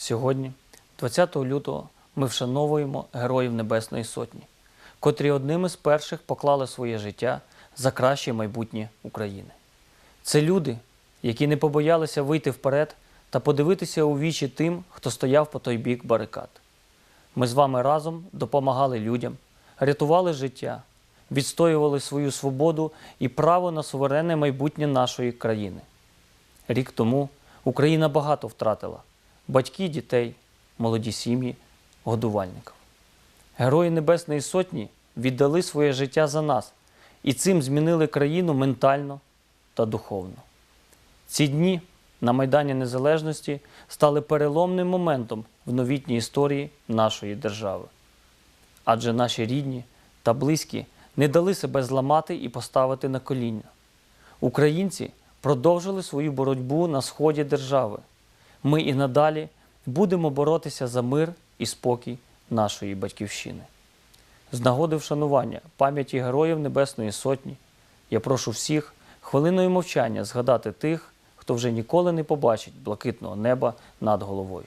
Сьогодні, 20 лютого, ми вшановуємо Героїв Небесної Сотні, котрі одними з перших поклали своє життя за краще майбутнє України. Це люди, які не побоялися вийти вперед та подивитися у вічі тим, хто стояв по той бік барикад. Ми з вами разом допомагали людям, рятували життя, відстоювали свою свободу і право на суверенне майбутнє нашої країни. Рік тому Україна багато втратила батьки дітей, молоді сім'ї, годувальників. Герої Небесної Сотні віддали своє життя за нас і цим змінили країну ментально та духовно. Ці дні на Майдані Незалежності стали переломним моментом в новітній історії нашої держави. Адже наші рідні та близькі не дали себе зламати і поставити на коління. Українці продовжили свою боротьбу на сході держави. Ми і надалі будемо боротися за мир і спокій нашої батьківщини. З нагоди вшанування пам'яті Героїв Небесної Сотні я прошу всіх хвилиною мовчання згадати тих, хто вже ніколи не побачить блакитного неба над головою.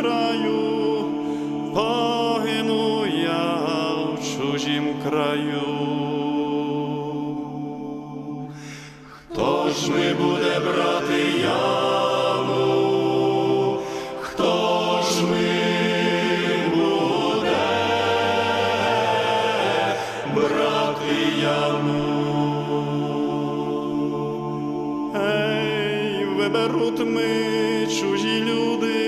краю, погину я в чужім краю. Хто ж ми буде брати яму? Хто ж ми буде брати яму? Ей, виберуть ми чужі люди,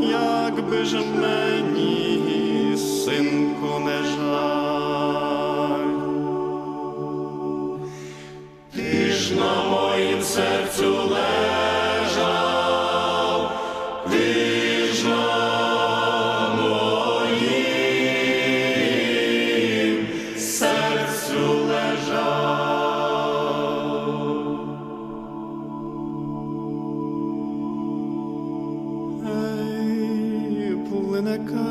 якби ж мені, синку, не жаль.